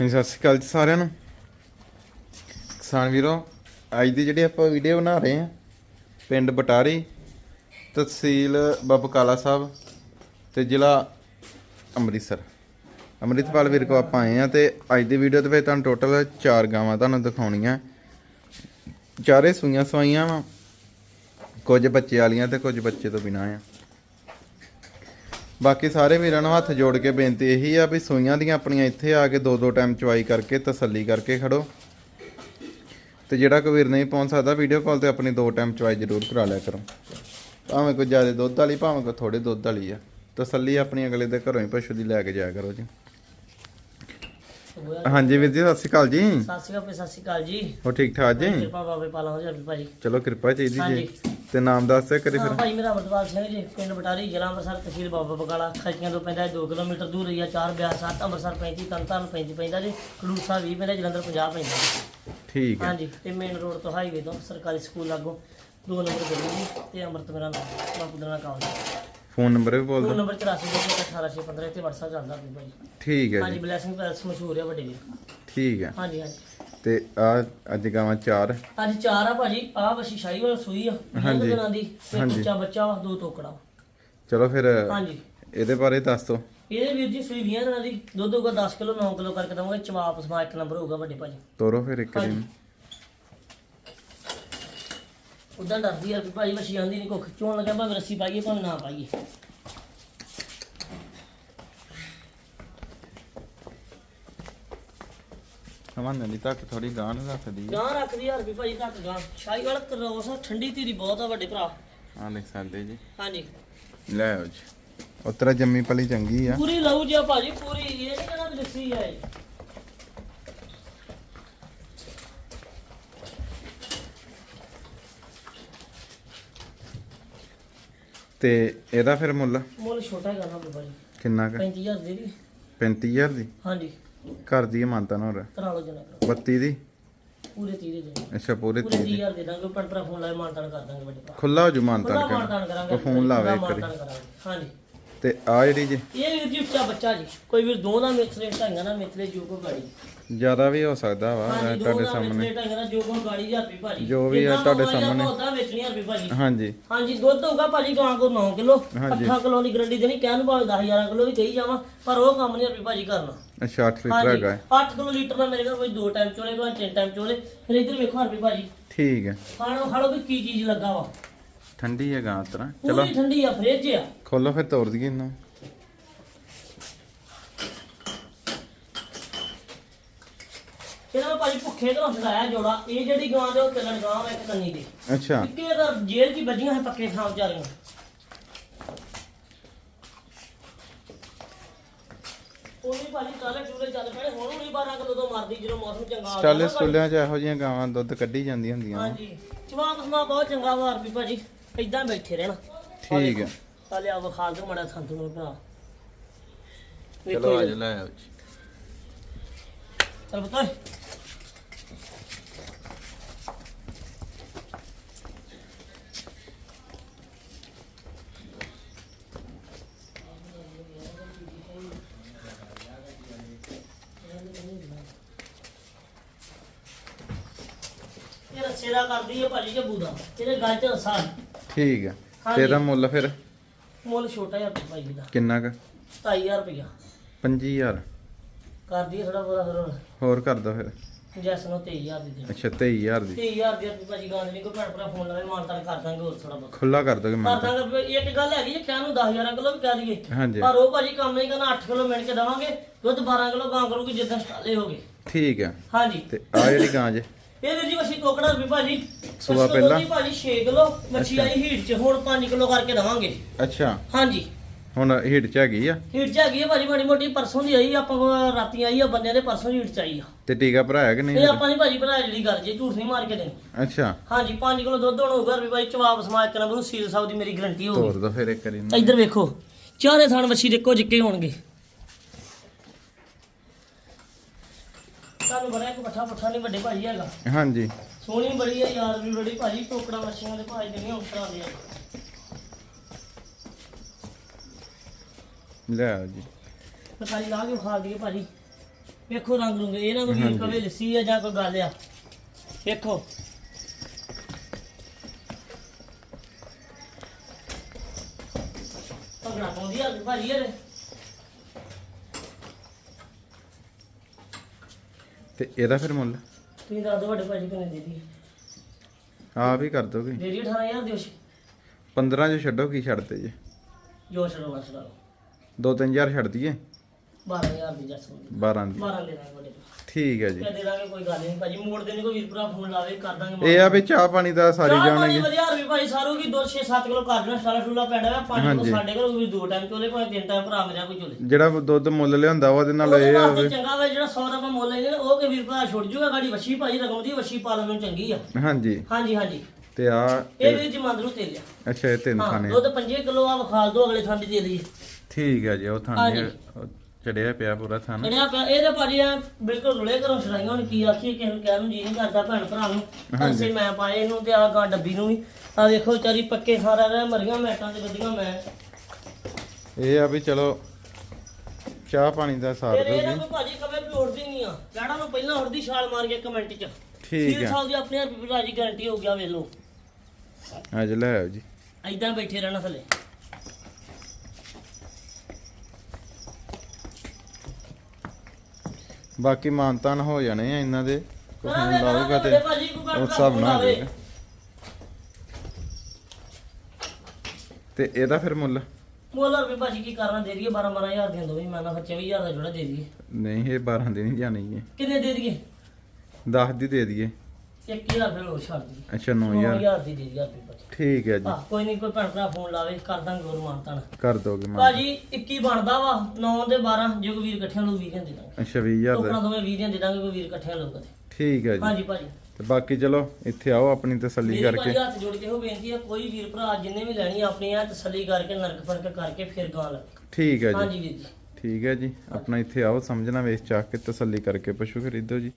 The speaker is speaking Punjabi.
ਹਾਂਜੀ, ਸਤਿ ਸ਼੍ਰੀ ਅਕਾਲ ਜੀ ਸਾਰਿਆਂ ਨੂੰ। ਕਿਸਾਨ ਵੀਰੋ, ਅੱਜ ਦੀ ਜਿਹੜੀ ਆਪਾਂ ਵੀਡੀਓ ਬਣਾ ਰਹੇ ਹਾਂ, ਪਿੰਡ ਬਟਾਰੀ, ਤਹਿਸੀਲ ਬਬਕਾਲਾ ਸਾਹਿਬ ਤੇ ਜ਼ਿਲ੍ਹਾ ਅੰਮ੍ਰਿਤਸਰ। ਅੰਮ੍ਰਿਤਪਾਲ ਵੀਰ ਕੋ ਆਪਾਂ ਆਏ ਆ ਤੇ ਅੱਜ ਦੀ ਵੀਡੀਓ ਦੇ ਵਿੱਚ ਤੁਹਾਨੂੰ ਟੋਟਲ 4 ਗਾਵਾਂ ਤੁਹਾਨੂੰ ਦਿਖਾਉਣੀਆਂ। ਚਾਰੇ ਸੂਈਆਂ ਸਵਾਈਆਂ ਵਾ, ਕੁਝ ਬੱਚੇ ਵਾਲੀਆਂ ਤੇ ਕੁਝ ਬੱਚੇ ਤੋਂ ਬਿਨਾਂ ਆ। ਬਾਕੀ ਸਾਰੇ ਵੀਰਾਂ ਨੂੰ ਹੱਥ ਜੋੜ ਕੇ ਬੇਨਤੀ ਇਹੀ ਆ ਵੀ ਸੂਈਆਂ ਦੀਆਂ ਆਪਣੀਆਂ ਇੱਥੇ ਆ ਕੇ ਦੋ ਦੋ ਟਾਈਮ ਚਵਾਈ ਕਰਕੇ ਤਸੱਲੀ ਕਰਕੇ ਖੜੋ। ਤੇ ਜਿਹੜਾ ਕੋਈ ਵੀਰ ਨਹੀਂ ਪਹੁੰਚ ਸਕਦਾ ਵੀਡੀਓ ਕਾਲ ਤੇ ਆਪਣੀ ਦੋ ਟਾਈਮ ਚਵਾਈ ਜ਼ਰੂਰ ਕਰਾ ਲਿਆ ਕਰੋ। ਭਾਵੇਂ ਕੋਈ ਜ਼ਿਆਦਾ ਦੁੱਧ ਵਾਲੀ ਭਾਵੇਂ ਕੋਈ ਥੋੜੇ ਦੁੱਧ ਵਾਲੀ ਆ। ਤਸੱਲੀ ਆਪਣੀ ਅਗਲੇ ਦੇ ਘਰੋਂ ਹੀ ਪਸ਼ੂ ਦੀ ਲੈ ਕੇ ਜਾਇਆ ਕਰੋ ਜੀ। ਹਾਂਜੀ ਵੀਰ ਜੀ ਸਤਿ ਸ਼੍ਰੀ ਅਕਾਲ ਜੀ। ਸਤਿ ਸ਼੍ਰੀ ਅਕਾਲ ਸਤਿ ਸ਼੍ਰੀ ਅਕਾਲ ਜੀ। ਹੋ ਠੀਕ ਠਾਕ ਜੀ? ਕਿਰਪਾ ਬਾਬੇ ਪਾਲਾ ਹੋ ਜਾਵੇ ਭਾਜੀ। ਚਲੋ ਕਿਰਪਾ ਚਾਹੀਦੀ ਜੀ। ਹਾਂਜੀ। ਤੇ ਨਾਮ ਦੱਸ ਦਿਓ ਕਰੀ ਹਾਂ ਫਿਰ ਭਾਈ ਮੇਰਾ ਅਮਰਪਾਲ ਸਿੰਘ ਜੀ ਪਿੰਡ ਬਟਾਰੀ ਜ਼ਿਲ੍ਹਾ ਅੰਮ੍ਰਿਤਸਰ ਤਹਿਸੀਲ ਬਾਬਾ ਬਕਾਲਾ ਖਰਚੀਆਂ ਤੋਂ ਪੈਂਦਾ 2 ਕਿਲੋਮੀਟਰ ਦੂਰ ਰਹੀ ਆ 4 ਬਿਆਸ 7 ਅੰਮ੍ਰਿਤਸਰ 35 ਤਰਨਤਾਰਨ 35 ਪੈਂਦਾ ਜੀ ਸਾਹਿਬ 20 ਪੈਂਦਾ ਜਲੰਧਰ 50 ਪੈਂਦਾ ਜੀ। ਠੀਕ ਹੈ। ਹਾਂਜੀ ਤੇ ਮੇਨ ਰੋਡ ਤੋਂ ਹਾਈਵੇ ਤੋਂ ਸਰਕਾਰੀ ਸਕੂਲ ਲਾਗੋਂ ਦੋ ਨੰਬਰ ਗਲੀ ਜੀ ਤੇ ਅੰਮ੍ਰਿਤ ਮੇਰਾ ਨਾਮ ਬਾਪੂ ਦਾ ਨਾਮ ਕਾਲਜ। ਫੋਨ ਨੰਬਰ ਵੀ ਬੋਲ ਫੋਨ ਦਿਓ। ਨੰਬਰ 841815 ਇੱਥੇ WhatsApp ਚੱਲਦਾ ਆਪਣੀ ਭਾਈ। ਠੀਕ ਹੈ ਹਾਂਜੀ ਜੀ। ਬਲੇਸਿੰਗ ਪੈਲਸ ਮਸ਼ਹੂਰ ਹੈ ਵੱਡੇ ਜੀ ਠੀਕ ਹੈ। ਹਾਂਜੀ ਹਾਂਜੀ। ਤੇ ਆ ਅੱਜ ਗਾਵਾਂ ਚਾਰ। ਅੱਜ ਚਾਰ ਆ ਭਾਜੀ। ਆ ਵਸ਼ੀ ਸ਼ਾਹੀ ਵਾਲਾ ਸੂਈ ਆ। ਹਾਂਜੀ। ਦਿਨਾਂ ਦੀ। ਤੇ ਹਾਂਜੀ। ਬੱਚਾ ਬੱਚਾ ਵਾ ਦੋ ਟੋਕੜਾ। ਚਲੋ ਫਿਰ ਹਾਂਜੀ। ਇਹਦੇ ਬਾਰੇ ਦੱਸ ਦਿਓ ਇਹਦੇ ਵੀਰ ਜੀ ਸੂਈ 20 ਦਿਨਾਂ ਦੀ। ਦੁੱਧ ਹੋਊਗਾ 10 ਕਿਲੋ 9 ਕਿਲੋ ਕਰਕੇ ਦਵਾਂਗੇ। ਚਵਾਪ ਸਮਾ ਇੱਕ ਨੰਬਰ ਹੋਊਗਾ ਵੱਡੇ ਭਾਜੀ। ਤੋਰੋ ਫਿਰ ਇੱਕ ਦਿਨ। ਉਦਾਂ ਡਰਦੀ ਆ ਵੀ ਭਾਜੀ ਵਸ਼ੀ ਆਂਦੀ ਨਹੀਂ ਕੁੱਖ। ਚੋਣ ਲੱਗਾ ਭਾਵੇਂ ਰੱਸੀ ਪਾਈਏ ਭਾਵੇਂ ਨਾ ਪਾਈਏ। ਸਮਾਂ ਨਹੀਂ ਤੱਕ ਥੋੜੀ ਗਾਂ ਰੱਖਦੀ ਹੈ ਗਾਂ ਰੱਖਦੀ ਭਾਜੀ ਘੱਟ ਗਾਂ ਸ਼ਾਹੀ ਵਾਲਾ ਕਰੋਸ ਠੰਡੀ ਧੀਰੀ ਬਹੁਤ ਆ ਵੱਡੇ ਭਰਾ। ਆ ਲਿਖ ਸਕਦੇ ਜੀ। ਹਾਂਜੀ। ਲੈ ਆਓ ਜੀ। ਉਤਰਾ ਜੰਮੀ ਪਲੀ ਚੰਗੀ ਆ। ਪੂਰੀ ਲਊ ਜੀ ਭਾਜੀ ਪੂਰੀ। ਇਹ ਨਹੀਂ ਕਹਿੰਦਾ ਲੱਸੀ ਆ ਇਹ। ਤੇ ਇਹਦਾ ਫਿਰ ਮੁੱਲ? ਮੁੱਲ ਛੋਟਾ ਕਰਨਾ ਬਾਬਾ ਜੀ। ਕਿੰਨਾ ਕ? 35000 ਦੇ ਦੀ। 35000 ਦੀ? ਹਾਂਜੀ। ਘਰ ਦੀ ਮਾਨਤਾ ਨਾ ਹੋਰ ਕਰਾ ਲਓ ਜਨਾ ਕਰੋ 32 ਦੀ? ਪੂਰੇ 30 ਦੇ ਦੇ ਅੱਛਾ ਪੂਰੇ ਪੂਰੇ 30 ਦੀ। 30000 ਦੇ ਦਾਂਗੇ ਫੋਨ ਲਾਏ ਮਾਨਤਾਨ ਕਰ ਦਾਂਗੇ ਵੱਡੇ ਭਰਾ। ਖੁੱਲਾ ਹੋ ਜੂ ਮਾਨਤਾ ਖੁੱਲਾ ਮਾਨਤਾਨ ਕਰਾਂਗੇ ਉਹ ਫੋਨ ਲਾਵੇ ਇੱਕ ਵਾਰੀ। ਮਾਨਤਾਨ ਕਰਾਂਗੇ। ਹਾਂਜੀ। ਤੇ ਆ ਜਿਹੜੀ ਜੀ। ਇਹ ਵੀਰ ਜੀ ਉੱਚਾ ਬੱਚਾ ਜੀ। ਕੋਈ ਵੀਰ ਦੋ ਦਾ ਮਿਥਲੇ ਢਾਈਆਂ ਦਾ ਮਿਥਲੇ ਜੋ ਕੋ ਗਾੜੀ। ਜ਼ਿਆਦਾ ਵੀ ਹੋ ਸਕਦਾ ਵਾ ਹਾਂਜੀ ਦੋ ਤੁਹਾਡੇ ਸਾਹਮਣੇ। ਮਿਥਲੇ ਢਾਈਆਂ ਦਾ ਜੋ ਕੋ ਗਾੜੀ ਦੀ ਹਰਪੀ ਭਾਜੀ। ਜੋ ਵੀ ਆ ਤੁਹਾਡੇ ਆਪਾਂ ਸਾਹਮਣੇ। ਵੇਚਣੀ ਭਾਜੀ। ਹਾਂਜੀ। ਹਾਂਜੀ ਦੁੱਧ ਹੋਊਗਾ ਭਾਜੀ ਗਾਂ ਕੋ 9 ਕਿਲੋ ਹਾਂਜੀ। 8 ਕਿਲੋ ਦੀ ਗਰੰਟੀ ਦੇਣੀ ਕਹਿਣ ਭਾਵੇਂ 10 11 ਕਿਲੋ ਵੀ ਕਹੀ ਜਾਵਾਂ ਪਰ ਉਹ ਕੰਮ ਨਹੀਂ ਹਰਪੀ ਭਾਜੀ ਕਰਨਾ। ਅੱਛਾ 8 ਲੀਟਰ ਹਾਂਜੀ ਹੈਗਾ। ਹੈ। 8 ਕਿਲੋ ਲੀਟਰ ਦਾ ਮੇਰੇ ਕੋਲ ਕੋਈ ਦੋ ਟਾਈਮ ਚੋਲੇ ਕੋਈ ਤਿੰਨ ਟਾਈਮ ਚੋਲੇ। ਫਿਰ ਇੱਧਰ ਵੇਖੋ ਹਰਪੀ ਭਾਜੀ। ਠੀਕ ਹੈ। ਖਾਣੋ ਖਾਣੋ ਵੀ ਕੀ ਚੀਜ਼ ਲੱਗਾ ਵਾ। ਠੰਡੀ ਹੈ ਗਾਂ ਤਰਾ ਚਲੋ ਪੂਰੀ ਠੰਡੀ ਆ ਫ੍ਰਿਜ ਆ। ਖੋਲੋ ਫਿਰ ਤੋੜ ਦਈਏ ਇਹਨੂੰ ਨੂੰ ਭਾਜੀ ਭੁੱਖੇ ਘਰੋਂ ਛਡਾਇਆ ਜੋੜਾ। ਇਹ ਜਿਹੜੀ ਗਾਂ ਦੇ ਉਹ ਚੱਲਣ ਗਾਂ ਵਾ ਇੱਕ ਕੰਨੀ ਦੀ। ਅੱਛਾ। ਦਾ ਜੇਲ੍ਹ 'ਚ ਹੀ ਵੱਜੀਆਂ ਹੈ ਪੱਕੇ ਥਾਂ ਵਿਚਾਰੀਆਂ। ਉਹਨੇ ਭਾਜੀ ਕਾਲੇ ਚੂਲੇ ਚੱਲ ਪਏ ਹੁਣ ਵੀ 12 ਕਿਲੋ ਤੋਂ ਮਰਦੀ ਜਦੋਂ ਮੌਸਮ ਚੰਗਾ ਆ ਸਟਾਲੇ ਗਿਆ ਨਾ ਸਟੂਲਿਆਂ 'ਚ ਇਹੋ ਜਿਹੀਆਂ ਗਾਵਾਂ ਦੁੱਧ ਕੱਢੀ ਜਾਂਦੀਆਂ ਹੁੰਦੀਆਂ। ਵਾਂ। ਹਾਂਜੀ। ਜਵਾਬ ਸਮਾ ਬਹੁਤ ਚੰਗਾ ਵਾਰ ਵੀ ਭਾਜੀ। ਇਦਾਂ ਬੈਠੇ ਰਹਿਣਾ। ਠੀਕ ਹੈ। ਆ ਵਿਖਾ ਦੋ ਮੜਾ ਸੰਤ ਨੂੰ ਭਰਾ। ਚਲੋ ਆ ਜਾ ਲੈ ਆਓ ਜੀ। ਚਲ ਬਤਾ ਇਹ ਰੱਸੇ ਦਾ ਕਰਦੀ ਹੈ ਭਾਜੀ ਜੱਬੂ ਦਾ ਇਹਦੇ ਗੱਲ ਚ ਰੱਸਾ। ਠੀਕ ਹੈ ਹਾਂਜੀ। ਤੇ ਇਹਦਾ ਮੁੱਲ ਫਿਰ? ਮੁੱਲ ਛੋਟਾ ਜਿਹਾ ਭਾਈ ਦਾ ਕਿੰਨਾ ਕ? 2500 ਰੁਪਇਆ। 25000 ਕਰਦੀ ਥੋੜਾ ਬੋਰਾ ਹੋਰ। ਹੋਰ ਕਰ ਦੋ ਫਿਰ। ਜੈਸ ਨੂੰ 23000 ਦੀ ਦੇਣੀ। ਅੱਛਾ 23000 ਦੀ। 23000 ਦੀ ਆਪਣੀ ਭਾਜੀ ਗੱਲ ਨਹੀਂ ਕੋਈ ਭੈਣ ਭਰਾ ਫੋਨ ਲਾਵੇ ਮਾਨਤਾਨ ਕਰ ਦਾਂਗੇ ਹੋਰ ਥੋੜਾ ਬਹੁਤ। ਖੁੱਲਾ ਕਰ ਦੋਗੇ ਕਰ ਮੈਂ ਦਾਂਗੇ ਵੀ ਇੱਕ ਗੱਲ ਹੈਗੀ ਜੇ ਕਹਿਣ ਨੂੰ 10000 ਕਿਲੋ ਵੀ ਕਹਿ ਦਈਏ। ਹਾਂਜੀ। ਪਰ ਉਹ ਭਾਜੀ ਕੰਮ ਨਹੀਂ ਕਰਨਾ 8 ਕਿਲੋ ਮਿਣ ਕੇ ਦਵਾਂਗੇ ਦੁੱਧ 12 ਕਿਲੋ ਗਾਂ ਕਰੂਗੀ ਜਿੱਦਾਂ ਸਟਾਲੇ ਹੋਗੇ ਠੀਕ ਹੈ ਹਾਂਜੀ। ਤੇ ਆ ਜਿਹੜੀ ਗਾਂ ਜੇ। ਇਹ ਵੀਰ ਜੀ ਮੱਛੀ ਟੋਕੜਾ ਵੀ ਭਾਜੀ। ਸੂਆ ਪਰਸੋਂ ਪਹਿਲਾਂ? ਦੀ ਭਾਜੀ 6 ਕਿਲੋ ਮੱਛੀ ਆਈ ਹੀਟ ਚ। ਹੁਣ 5 ਕਿਲੋ ਕਰਕੇ ਦਵਾਂਗੇ। ਅੱਛਾ। ਹਾਂਜੀ। ਹੁਣ ਹੀਟ 'ਚ ਹੈਗੀ ਆ? ਹੀਟ ਚ ਹੈਗੀ ਹੈ ਭਾਜੀ ਮਾੜੀ ਮੋਟੀ ਪਰਸੋਂ ਦੀ ਆਈ ਆਪਾਂ ਕੋਲ ਰਾਤੀ ਆਈ ਆ ਬੰਦਿਆਂ ਦੇ ਪਰਸੋਂ ਹੀਟ ਚ ਆਈ ਆ। ਤੇ ਟੀਕਾ ਭਰਾਇਆ ਕਿ ਇਹ ਨਹੀਂ ਆਪਾਂ ਨਹੀਂ ਭਾਜੀ ਭਰਾ ਜਿਹੜੀ ਗੱਲ ਜੇ ਝੂਠ ਨਹੀਂ ਮਾਰ ਕੇ ਦੇਣੀ ਅੱਛਾ। ਹਾਂਜੀ 5 ਕਿਲੋ ਦੁੱਧ ਹੁਣ ਹੋਊਗਾ ਵੀ ਭਾਈ ਚਵਾਬ ਸਮਾ ਇੱਕ ਨੰਬਰ ਨੂੰ ਸੀਲ ਸਾਹਿਬ ਦੀ ਮੇਰੀ ਗਰੰਟੀ ਹੋਊਗੀ ਤੋੜ ਦੋ ਫਿਰ ਇੱਕ ਵਾਰੀ ਇਹਨੂੰ। ਇੱਧਰ ਵੇਖੋ ਚਾਰੇ ਥਣ ਵੱਛੀ ਦੇਖੋ ਜਿੱਕੇ ਹੋਣਗੇ। ਤੁਹਾਨੂੰ ਬੜਾ ਇੱਕ ਪੱਠਾ ਪੁੱਠਾ ਨਹੀਂ ਵੱਡੇ ਭਾਜੀ ਹੈਗਾ। ਹਾਂਜੀ। ਸੋਹਣੀ ਬੜੀ ਹੈ ਯਾਰ ਵੀ ਬੜੀ ਭਾਜੀ ਟੋਕੜਾ ਮੱਛੀਆਂ ਦੇ ਭਾਜੀ ਦੇ ਨਹੀਂ ਉਤਰਾ ਦੇ ਲੈ ਆਓ ਜੀ। ਲਖਾਈ ਲਾ ਕੇ ਖਾ ਦਈਏ ਭਾਜੀ? ਵੇਖੋ ਰੰਗ ਰੁੰਗ ਇਹ ਨਾ ਕੋਈ ਕਵੇ ਲੱਸੀ ਆ ਜਾਂ ਕੋਈ ਗੱਲ ਆ। ਵੇਖੋ। ਪਾਉਂਦੀ ਆ ਭਾਜੀ ਤੇ ਇਹਦਾ ਫਿਰ ਮੁੱਲ? ਤੁਸੀਂ ਦੱਸ ਦਿਓ ਵੱਡੇ ਭਾਜੀ ਕਿੰਨੇ ਦੇ ਦੀ ਆਪ ਹੀ ਕਰ ਦੋਗੇ। ਦੇ ਦੀ 18000 ਦਿਓ 15 ਚ ਛੱਡੋ ਕੀ ਛੱਡਦੇ ਜੇ? ਜੋ ਛੜਾਉਣਾ ਛੜਾਓ 2-3000 ਛੱਡ ਦਈਏ। 12000 ਦੀ ਜੱਸ ਹੁੰਦੀ। 12 ਦੀ। 12 ਦੇ ਦਾਂਗੇ ਵੱਡੇ ਠੀਕ ਹੈ ਜੀ। ਦੇ ਦਾਂਗੇ ਕੋਈ ਗੱਲ ਨਹੀਂ ਭਾਜੀ ਮੋੜ ਦੇ ਨਹੀਂ ਕੋਈ ਵੀਰ ਭਰਾ ਫੋਨ ਲਾਵੇ ਕਰ ਦਾਂਗੇ ਇਹ ਆ ਵੀ ਚਾਹ ਪਾਣੀ ਦਾ ਸਾਰੀ ਚਾਹ ਪਾਣੀ ਜਾਣਗੇ ਵਧੀਆ ਵੀ ਭਾਈ ਸਾਰੋ ਕੀ 2 6 7 ਕਿਲੋ ਕਰ ਦੇਣਾ ਸਾਲਾ ਠੂਲਾ ਪੈਂਦਾ ਵਾ ਕਿਲੋ ਹਾਂਜੀ। ਸਾਡੇ ਕੋਲ ਵੀ ਦੋ ਟਾਈਮ ਚੋਲੇ ਭਾਵੇਂ ਤਿੰਨ ਟਾਈਮ ਭਰਾ ਮੇਰਾ ਕੋਈ ਚੋਲੇ। ਜਿਹੜਾ ਦੁੱਧ ਮੁੱਲ ਲਿਆਉਂਦਾ ਵਾ ਉਹਦੇ ਨਾਲ ਇਹ ਆ ਵਾਸਤੇ ਵੀ ਚੰਗਾ ਵਾ ਜਿਹੜਾ 100 ਦਾ ਆਪਾਂ ਮੁੱਲ ਨੇ ਉਹ ਕਿ ਵੀਰ ਭਰਾ ਛੁੱਟ ਜੂਗਾ ਗਾੜੀ ਵੱਛੀ ਭਾਜੀ ਰਕਮ ਦੀ ਵੱਛੀ ਪਾਲਣ ਨੂੰ ਚੰਗੀ ਆ। ਹਾਂਜੀ। ਹਾਂਜੀ ਹਾਂਜੀ। ਤੇ ਆ ਇਹ ਵੀਰ ਜੀ ਮੰਦ ਨੂੰ ਤੇਲ ਆ। ਅੱਛਾ ਇਹ ਤਿੰਨ ਖਾਣੇ ਦੁੱਧ 5 ਕਿਲੋ ਆ ਵਿਖਾਲ ਦੋ ਅਗਲੇ ਥਾਂ ਦੀ ਦੇ ਦਈਏ। ਠੀਕ ਹੈ ਜੀ ਉਹ ਥਾਣੇ ਚੜਿਆ ਪਿਆ ਪੂਰਾ ਅੜਿਆ ਪਿਆ ਇਹਦੇ ਭਾਜੀ ਆ ਬਿਲਕੁਲ ਰੁਲੇ ਘਰੋਂ ਛੜਾਈਆਂ ਹੁਣ ਕੀ ਆਖੀਏ ਕਿਸੇ ਨੂੰ ਕਹਿਣ ਨੂੰ ਜੀ ਨਹੀਂ ਕਰਦਾ ਭੈਣ ਭਰਾ ਨੂੰ। ਅਸੇ ਮੈਂ ਪਾਏ ਇਹਨੂੰ ਤੇ ਆ ਗਾ ਡੱਬੀ ਨੂੰ ਵੀ। ਆ ਵੇਖੋ ਵਿਚਾਰੀ ਪੱਕੇ ਸਾਰਾ ਰਹਿ ਮਰੀਆਂ ਮੈਟਾਂ ਤੇ ਗੱਡੀਆਂ ਮੈਂ। ਇਹ ਆ ਵੀ ਚਲੋ ਚਾਹ ਪਾਣੀ ਦਾ ਸਾਰ ਫਿਰ ਦੋ ਨਾ ਕੋਈ ਭਾਜੀ ਕਵੇ ਵੀ ਉੜਦੀ ਨਹੀਂ ਆ। ਲੈਣਾ ਨੂੰ ਪਹਿਲਾਂ ਉੜਦੀ ਛਾਲ ਮਾਰ ਕੇ ਕਮੈਂਟ 'ਚ। ਠੀਕ ਸੀਲ ਸਾਹਿਬ ਦੀ ਆਪਣੇ ਆਪ ਰਾਜੀ ਗਾਰੰਟੀ ਹੋ ਗਿਆ ਵੇਖ ਲਓ। ਅੱਜ ਲੈ ਆਓ ਜੀ। ਐਦਾਂ ਬੈਠੇ ਰਹਿਣਾ ਥੱਲੇ। ਬਾਕੀ ਮਾਨਤਾਨ ਹੋ ਜਾਣੇ ਆ ਇਹਨਾਂ ਦੇ। ਕਰਾਂਗੇ, ਨਹੀਂ ਲਾਊਗਾ ਤੇ ਉਸ ਹਿਸਾਬ ਨਾਲ। ਜਾਏਗਾ ਤੇ ਇਹਦਾ ਫਿਰ ਮੁੱਲ? ਮੋਲਰ ਵੀ ਭਾਜੀ ਕੀ ਕਰਨਾ ਦੇ ਦਈਏ 12 12000 ਦੀਆਂ ਦੋਵੇਂ ਮੈਂ ਨਾ 24000 ਦਾ ਜੋੜਾ ਦੇ ਦਈਏ। ਨਹੀਂ ਇਹ 12 ਦੀ ਨਹੀਂ ਜਾਣੀ ਹੈ ਕਿੰਨੇ ਦੇ ਦਈਏ? 10 ਦੀ ਦੇ ਦਈਏ। 1000 ਫਿਰ ਹੋਰ ਛੱਡ ਦਈਏ ਅੱਛਾ 9000 9000 ਦੀ ਦੇ ਦਈਏ ਆਪੇ ਭਾਜੀ ਠੀਕ ਹੈ ਜੀ। ਹਾਂ ਕੋਈ ਨਹੀਂ ਕੋਈ ਭੈਣ ਭਰਾ ਫੋਨ ਲਾਵੇ ਕਰ ਦਾਂਗੇ ਹੋਰ ਮਾਨਤਾਨ। ਕਰ ਦੋਗੇ ਮਾਨ ਭਾਜੀ 21 ਬਣਦਾ ਵਾ 9 ਦੇ 12 ਜੇ ਕੋਈ ਵੀਰ ਇਕੱਠਿਆਂ ਨੂੰ 20 ਦੀਆਂ ਦੇ ਦਾਂਗੇ। ਅੱਛਾ 20000 ਟੋਕਰਾਂ ਦਾ। ਦੋਵੇਂ 20 ਦੀਆਂ ਦੇ ਦਾਂਗੇ ਕੋਈ ਵੀਰ ਇਕੱਠਿਆਂ ਲਊਗਾ ਤੇ ਠੀਕ ਹੈ ਜੀ। ਹਾਂਜੀ ਭਾਜੀ। ਤੇ ਬਾਕੀ ਚਲੋ ਇੱਥੇ ਆਓ ਆਪਣੀ ਤਸੱਲੀ ਮੇਰੀ ਕਰਕੇ। ਭਾਜੀ ਹੱਥ ਜੋੜ ਕੇ ਉਹ ਬੇਨਤੀ ਹੈ ਕੋਈ ਵੀਰ ਭਰਾ ਜਿੰਨੇ ਵੀ ਲੈਣੀ ਆ ਆਪਣੀ ਆ ਤਸੱਲੀ ਕਰਕੇ ਨਰਕ ਫ਼ਰਕ ਕਰਕੇ ਫਿਰ ਗਾਂ ਲੈ ਠੀਕ ਹੈ ਜੀ। ਹਾਂਜੀ ਵੀਰ ਜੀ। ਠੀਕ ਹੈ ਜੀ। ਆਪਣਾ ਇੱਥੇ ਆਓ ਸਮਝਣਾ ਵੇਚ ਚਾਹ ਕੇ ਤਸੱਲੀ ਕਰਕੇ ਪਸ਼ੂ ਖਰੀਦੋ ਜੀ।